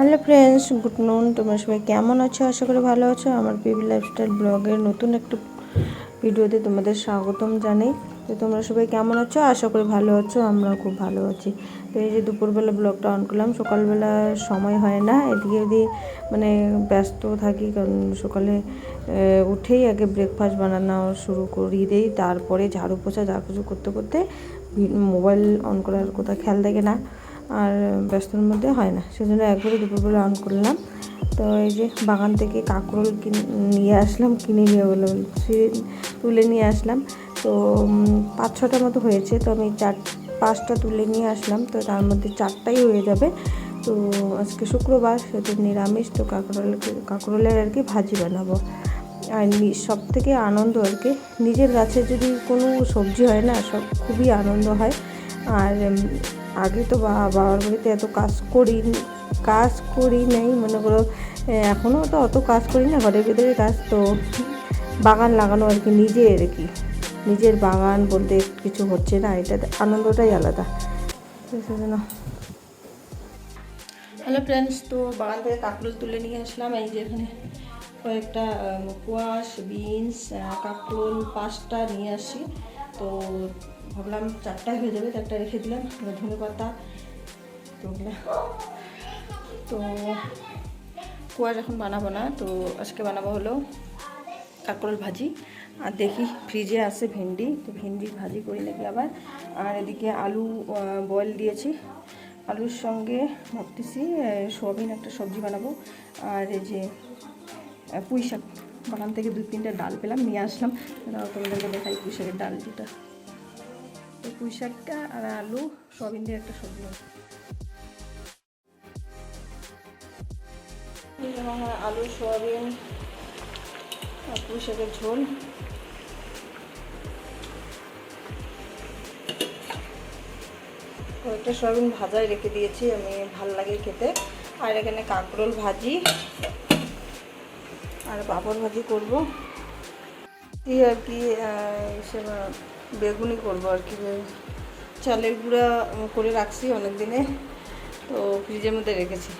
Hello friends, good নুন, তোমরা সবাই কেমন আছো? আশা করি ভালো আছো। আমার পিবি লাইফস্টাইল ব্লগের নতুন একটা ভিডিওতে তোমাদের স্বাগতম জানাই। তো তোমরা সবাই কেমন আছো? আশা করি ভালো আছো আমরা খুব ভালো আছি। তো এই যে দুপুরবেলা ব্লগটা অন করলাম, সকালবেলা সময় হয় না, এদিকে ওদিকে মানে ব্যস্ত থাকি, কারণ সকালে উঠেই আগে ব্রেকফাস্ট বানানো শুরু করিয়ে দিই, তারপরে ঝাড়ু পোছা, যা কিছু করতে করতে মোবাইল অন করার কোথাও খেয়াল থাকে না। আর ব্যস্তর মধ্যে হয় না। সেজন্য একবারে দুপুরবেলা অন করলাম। তো এই যে বাগান থেকে কাঁকরোল নিয়ে আসলাম, কিনে নিয়ে বলে তুলে নিয়ে আসলাম। তো পাঁচ ছটার মতো হয়েছে। তো আমি চার, পাঁচটা তুলে নিয়ে আসলাম। তো তার মধ্যে চারটাই হয়ে যাবে। তো আজকে শুক্রবার সেহেতু নিরামিষ। তো কাঁকরোল, কাঁকরোলের আর কি ভাজি বানাবো। আর সব থেকে আনন্দ আর কি, নিজের গাছে যদি কোনো সবজি হয় না, সব খুবই আনন্দ হয়। আর আগে তো বাবার বাড়িতে এত কাজ করি কাজ করি নাই, মনে করো এখনও তো অত কাজ করি না, ঘরের ভিতরে কাজ, তো বাগান লাগানো আর কি নিজে আর কি। নিজের বাগান বলতে কিছু হচ্ছে না, এটা আনন্দটাই আলাদা। হ্যালো ফ্রেন্ডস তো বাগান থেকে কাঁকরোল তুলে নিয়ে আসলাম, এই যে এখানে কয়েকটা কোয়াশ বিনস কাঁকরোল, পাঁচটা নিয়ে আসি। তো ভাবলাম চারটায় হয়ে যাবে চারটা রেখে দিলাম ধনে পাতা, তো। তো কোয়াশ এখন বানাবো না, তো আজকে বানাবো হলো কাঁকরোল ভাজি। আর দেখি ফ্রিজে আছে ভেন্ডি, তো ভেন্ডি ভাজি করে নাকি আবার। আর এদিকে আলু বয়েল দিয়েছি। আলুর সঙ্গে ভাবতেছি সোয়াবিন একটা সবজি বানাবো। আর এই যে পুঁই শাক বাগান থেকে দু তিনটা ডাল পেলাম, নিয়ে আসলাম। তোমাদেরকে দেখাই পুঁই শাকের ডাল যেটা। তো পুঁই শাকটা আর আলু সোয়াবিন দিয়ে একটা সবজি। এই আলু, সোয়াবিন আর পুঁই শাকের ঝোল। কয়েকটা সয়াবিন ভাজায় রেখে দিয়েছি, আমি ভালো লাগে খেতে। আর এখানে কাঁকরোল ভাজি আর পাঁপড় ভাজি করব। কি আর কি বেগুনি করব আর কি। চালের গুঁড়া করে রাখছি অনেক দিনে তো ফ্রিজের মধ্যে রেখেছি।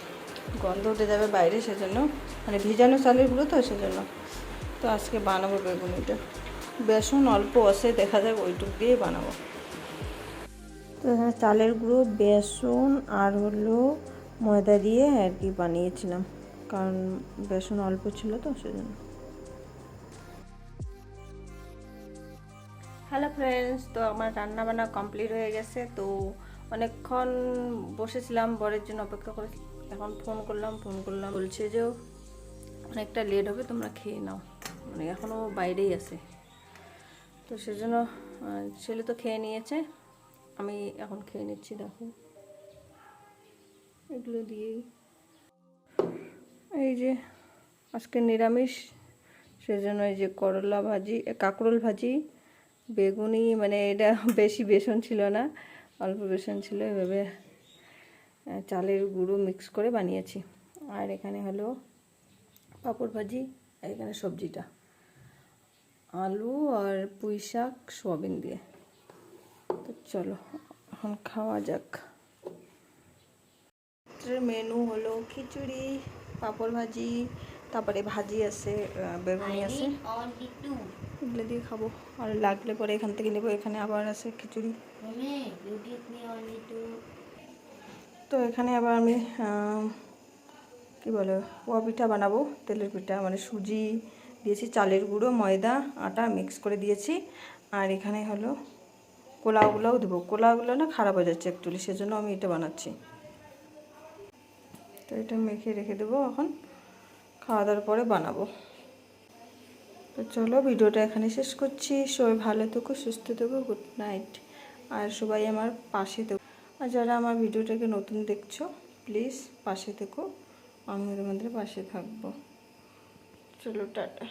গন্ধ উঠে যাবে বাইরে সেজন্য। মানে ভিজানো চালের গুঁড়ো তো সেজন্য। তো আজকে বানাবো বেগুনিটা। বেসন অল্প আছে, দেখা যাক ওইটুক দিয়ে বানাবো। তো এখানে চালের গুঁড়ো, বেসন আর হলো ময়দা দিয়ে আর কি বানিয়েছিলাম। কারণ বেসন অল্প ছিল তো সেজন্য। হ্যালো ফ্রেন্ডস তো আমার রান্না বান্না কমপ্লিট হয়ে গেছে, তো অনেকক্ষণ বসেছিলাম, বরের জন্য অপেক্ষা করে এখন ফোন করলাম ফোন করলাম। বলছে যে, অনেকটা লেট হবে, তোমরা খেয়ে নাও। মানে এখনও বাইরেই আছে। তো সেজন্য ছেলে তো খেয়ে নিয়েছে, আমি এখন খেয়ে নিচ্ছি, দেখো। এগুলো দিয়েই। এই যে, আজকে নিরামিষ, সেজন্য এই যে করলা ভাজি কাঁকরোল ভাজি বেগুনি মানে এটা বেশি বেসন ছিল না, অল্প বেসন ছিল, এভাবে চালের গুঁড়ো মিক্স করে বানিয়েছি। আর এখানে হলো পাঁপড় ভাজি, আর এখানে সবজিটা। আলু আর পুঁই শাক, সোয়াবিন দিয়ে। তো চলো, এখন খাওয়া যাক। মেনু হলো খিচুড়ি, পাঁপড় ভাজি তারপরে ভাজি আছে বেগুনি আছে। এগুলো দিয়ে খাব। আর লাগলে পরে এখান থেকে নেব এখানে আবার আছে খিচুড়ি। তো এখানে আবার আমি কি বলে পোয়া পিঠা বানাবো তেলের পিঠা। মানে সুজি দিয়েছি চালের গুঁড়ো ময়দা আটা মিক্স করে দিয়েছি। আর এখানে হলো কোলাগুলোও দেবো। কোলাগুলো না খারাপ হয়ে যাচ্ছে অ্যাকচুয়ালি সেজন্য আমি এটা বানাচ্ছি। তো এটা মেখে রেখে দেবো এখন। খাওয়া দাওয়ার পরে বানাবো। তো চলো ভিডিওটা এখানে শেষ করছি। সবাই ভালো থেকো, সুস্থ থেকো গুড নাইট আর সবাই আমার পাশে থেকো। আর যারা আমার ভিডিওটাকে নতুন দেখছ প্লিজ পাশে থেকো। আমি তোমাদের পাশে থাকব। চলো টাটা।